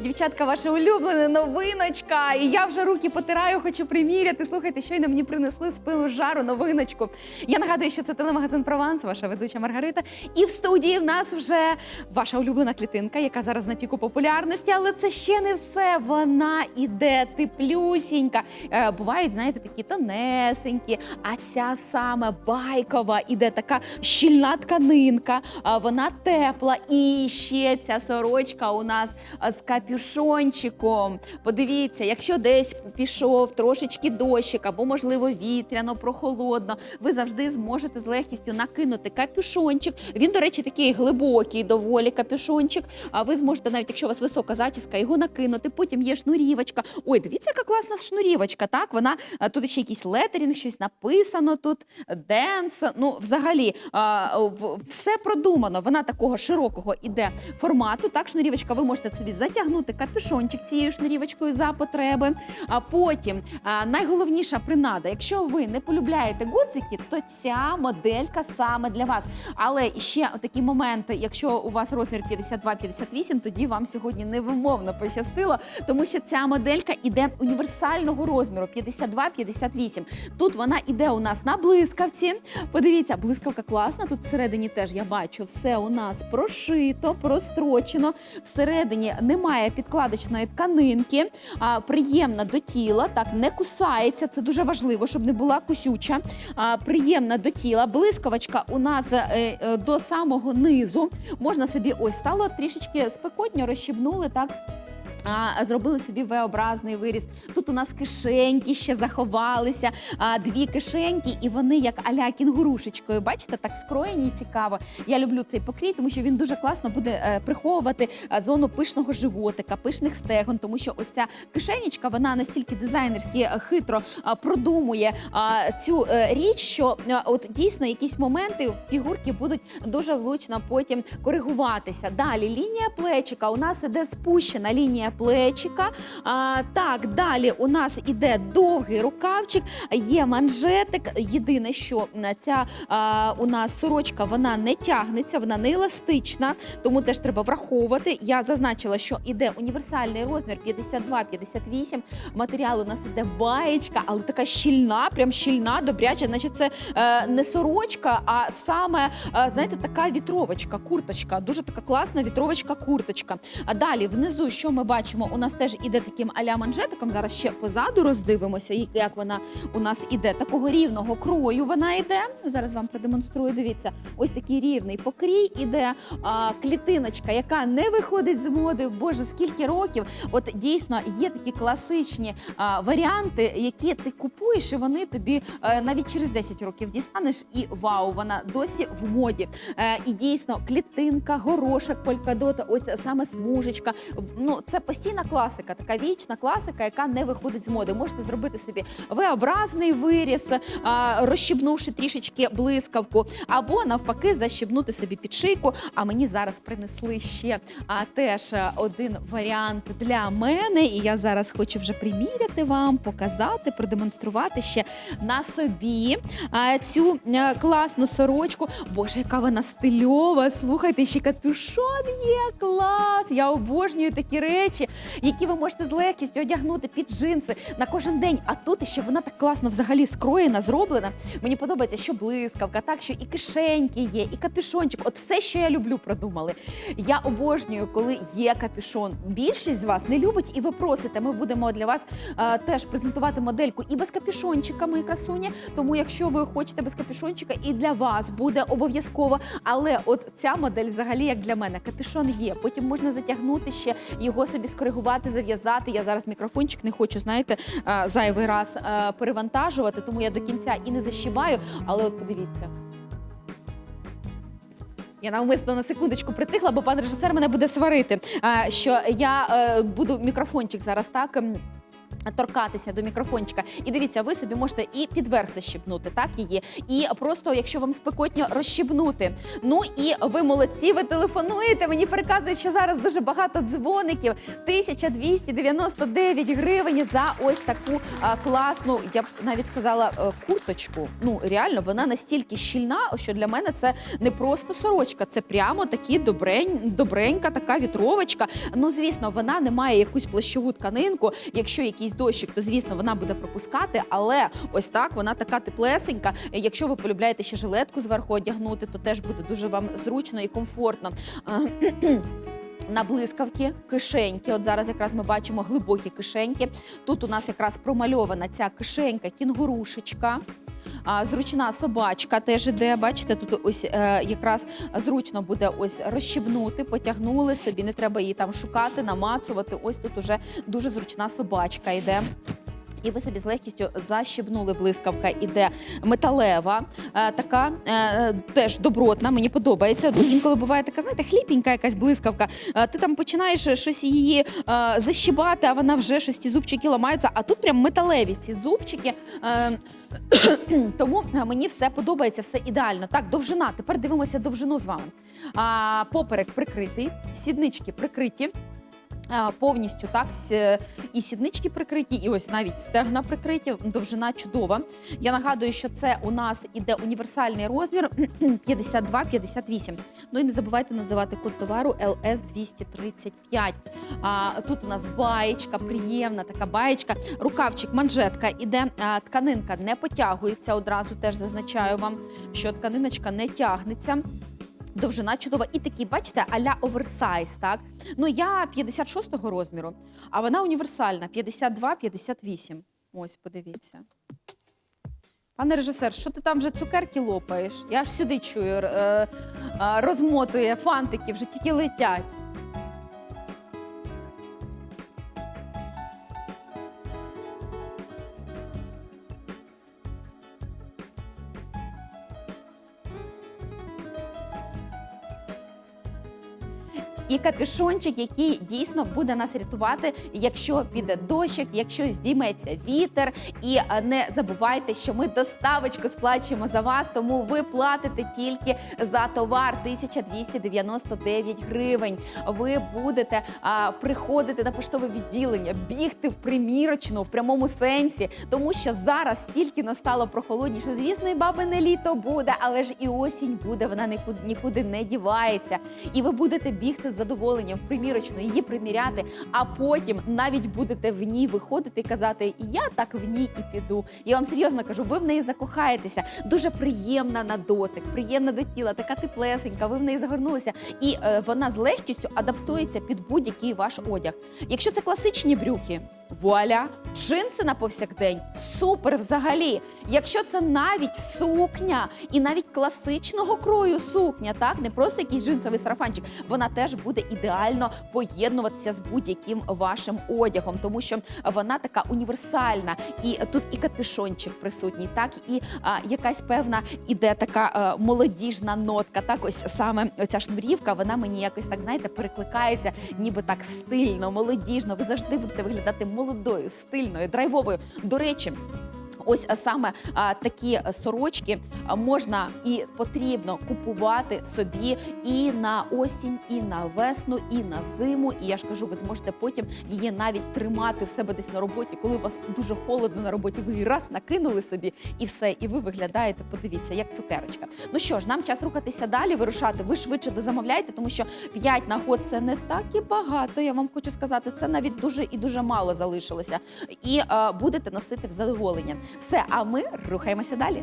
Дівчатка, ваша улюблена новиночка. І я вже руки потираю, хочу приміряти. Слухайте, щойно мені принесли з пилу жару новиночку. Я нагадую, що це телемагазин Прованс, ваша ведуча Маргарита. І в студії в нас вже ваша улюблена клітинка, яка зараз на піку популярності. Але це ще не все. Вона іде теплюсінька. Е, бувають, знаєте, такі тонесенькі. А ця саме байкова іде така щільна тканинка. а Вона тепла. І ще ця сорочка у нас з капюшончиком. Подивіться, якщо десь пішов трошечки дощик, або, можливо, вітряно, прохолодно, ви завжди зможете з легкістю накинути капюшончик. Він, до речі, такий глибокий, доволі капюшончик. А ви зможете, навіть якщо у вас висока зачіска, його накинути. Потім є шнурівочка. Ой, дивіться, яка класна шнурівочка. Так, вона тут ще якийсь летерінг, щось написано тут. Денс. Ну, взагалі, все продумано. Вона такого широкого іде формату. Так, шнурівочка, ви можете собі затягнути капюшончик цією шнурівочкою за потреби. А потім а, найголовніша принада, якщо ви не полюбляєте гудзики, то ця моделька саме для вас. Але ще такі моменти, якщо у вас розмір 52-58, тоді вам сьогодні невимовно пощастило, тому що ця моделька іде універсального розміру 52-58. Тут вона іде у нас на блискавці. Подивіться, блискавка класна. Тут всередині теж я бачу все у нас прошито, прострочено. Всередині немає підкладочної тканинки, а, приємна до тіла, так не кусається. Це дуже важливо, щоб не була кусюча. А, приємна до тіла. Блискавочка у нас е, е, до самого низу. Можна собі ось стало трішечки спекотньо, розщібнули так. А, зробили собі V-образний виріз. Тут у нас кишеньки ще заховалися, а, дві кишеньки, і вони як аля кінгурушечкою. Бачите, так скроєні цікаво. Я люблю цей покрій, тому що він дуже класно буде е, приховувати е, зону пишного животика, пишних стегон, тому що ось ця кишенічка, вона настільки дизайнерськи е, хитро а, продумує а, цю е, річ, що е, от дійсно якісь моменти фігурки будуть дуже влучно потім коригуватися. Далі лінія плечика. У нас іде спущена лінія плечика. А, так, далі у нас іде довгий рукавчик, є манжетик. Єдине, що ця а, у нас сорочка вона не тягнеться, вона не еластична, тому теж треба враховувати. Я зазначила, що іде універсальний розмір 52-58. Матеріал у нас іде баєчка, але така щільна, прям щільна, добряча. Значить, це е, не сорочка, а саме е, знаєте, така вітровочка, курточка. Дуже така класна вітровочка, курточка. А далі внизу, що ми бачимо, у нас теж іде таким аля манжетиком. Зараз ще позаду роздивимося, як вона у нас іде. Такого рівного крою вона йде. Зараз вам продемонструю. Дивіться, ось такий рівний покрій іде. А, клітиночка, яка не виходить з моди. Боже, скільки років. От дійсно є такі класичні а, варіанти, які ти купуєш, і вони тобі е, навіть через 10 років дістанеш, і вау, вона досі в моді. Е, і дійсно, клітинка, горошок, полькадота, ось саме смужечка. Ну, це постійна класика, така вічна класика, яка не виходить з моди. Можете зробити собі V-образний виріс, розщібнувши трішечки блискавку, або навпаки, защібнути собі під шийку. А мені зараз принесли ще теж один варіант для мене. І я зараз хочу вже приміряти вам, показати, продемонструвати ще на собі цю класну сорочку. Боже, яка вона стильова! Слухайте, ще капюшон є клас! Я обожнюю такі речі, які ви можете з легкістю одягнути під джинси на кожен день. А тут ще вона так класно взагалі скроєна, зроблена. Мені подобається, що блискавка, так що і кишеньки є, і капюшончик. От все, що я люблю, продумали. Я обожнюю, коли є капюшон. Більшість з вас не любить, і ви просите. Ми будемо для вас е, теж презентувати модельку і без капюшончика, мої красуні. Тому, якщо ви хочете без капюшончика, і для вас буде обов'язково. Але от ця модель, взагалі, як для мене, капюшон є. Потім можна затягнути ще його собі скоригувати, зав'язати. Я зараз мікрофончик не хочу, знаєте, е, зайвий раз е, перевантажувати, тому я до кінця і не защибаю. Але от подивіться. Я навмисно на секундочку притихла, бо пан режисер мене буде сварити. е, Що я буду мікрофончик зараз так. Торкатися до мікрофончика, і дивіться, ви собі можете і підверх защіпнути, так її, і просто, якщо вам спекотно, розщібнути. Ну і ви молодці, ви телефонуєте. Мені переказують, що зараз дуже багато дзвоників. 1299 гривень за ось таку а, класну, я б навіть сказала, е, курточку. Ну реально, вона настільки щільна, що для мене це не просто сорочка, це прямо такі добрень, добренька така вітровочка. Ну звісно, вона не має якусь плащову тканинку. Якщо якийсь дощик, то звісно вона буде пропускати. Але ось так вона така теплесенька. Якщо ви полюбляєте ще жилетку зверху одягнути, то теж буде дуже вам зручно і комфортно. На блискавки, кишеньки. От зараз якраз ми бачимо глибокі кишеньки. Тут у нас якраз промальована ця кишенька, кінгурушечка. Зручна собачка теж іде. Бачите, тут ось е, якраз зручно буде ось розщібнути, потягнули собі. Не треба її там шукати, намацувати. Ось тут уже дуже зручна собачка йде. І ви собі з легкістю защібнули блискавка, іде металева, е, така е, теж добротна. Мені подобається. Інколи буває така, знаєте, хліпенька якась блискавка. Е, ти там починаєш щось її защібати, а вона вже щось ті зубчики ламаються. А тут прям металеві ці зубчики. Тому мені все подобається, все ідеально. Так, довжина. Тепер дивимося довжину з вами. Поперек прикритий, сіднички прикриті. Повністю так с- і сіднички прикриті, і ось навіть стегна прикриті. Довжина чудова. Я нагадую, що це у нас іде універсальний розмір 52-58. Ну і не забувайте називати код товару LS 235. А тут у нас баєчка, приємна така баєчка. Рукавчик, манжетка іде. Тканинка не потягується. Одразу теж зазначаю вам, що тканиночка не тягнеться. Довжина чудова. І такі, бачите, аля оверсайз, так? Ну, я 56-го розміру, а вона універсальна 52-58. Ось, подивіться. Пане режисер, що ти там вже цукерки лопаєш? Я аж сюди чую, е, розмотує фантики, вже тільки летять. І капюшончик, який дійсно буде нас рятувати, якщо піде дощик, якщо здійметься вітер. І е, не забувайте, що ми доставочку сплачуємо за вас, тому ви платите тільки за товар 1299 гривень. Ви будете а, приходити на поштове відділення, бігти в примірочну в прямому сенсі, тому що зараз стільки настало прохолодніше. Звісно, і бабине літо буде, але ж і осінь буде. Вона нікуди не дівається. І ви будете бігти з задоволенням примірочно її приміряти, а потім навіть будете в ній виходити і казати: Я так в ній і піду. Я вам серйозно кажу, ви в неї закохаєтеся. Дуже приємна на дотик, приємна до тіла, така теплесенька. Ви в неї загорнулися, і е, вона з легкістю адаптується під будь-який ваш одяг. Якщо це класичні брюки. Вуаля, джинси на повсякдень супер взагалі. Якщо це навіть сукня і навіть класичного крою сукня, так не просто якийсь джинсовий сарафанчик, вона теж буде ідеально поєднуватися з будь-яким вашим одягом, тому що вона така універсальна. І тут і капюшончик присутній, так і а, якась певна іде така а, молодіжна нотка. Так, ось саме оця шнурівка, вона мені якось так знаєте перекликається, ніби так стильно, молодіжно. Ви завжди будете виглядати молодою, стильною, драйвовою. До речі. Ось саме а, такі сорочки можна і потрібно купувати собі і на осінь, і на весну, і на зиму. І я ж кажу, ви зможете потім її навіть тримати в себе десь на роботі, коли у вас дуже холодно на роботі. Ви її раз накинули собі і все, і ви виглядаєте. Подивіться, як цукерочка. Ну що ж, нам час рухатися далі, вирушати. Ви швидше дозамовляйте, тому що 5 нагод це не так і багато. Я вам хочу сказати, це навіть дуже і дуже мало залишилося. І е, будете носити в задоволення. Все, а ми рухаємося далі.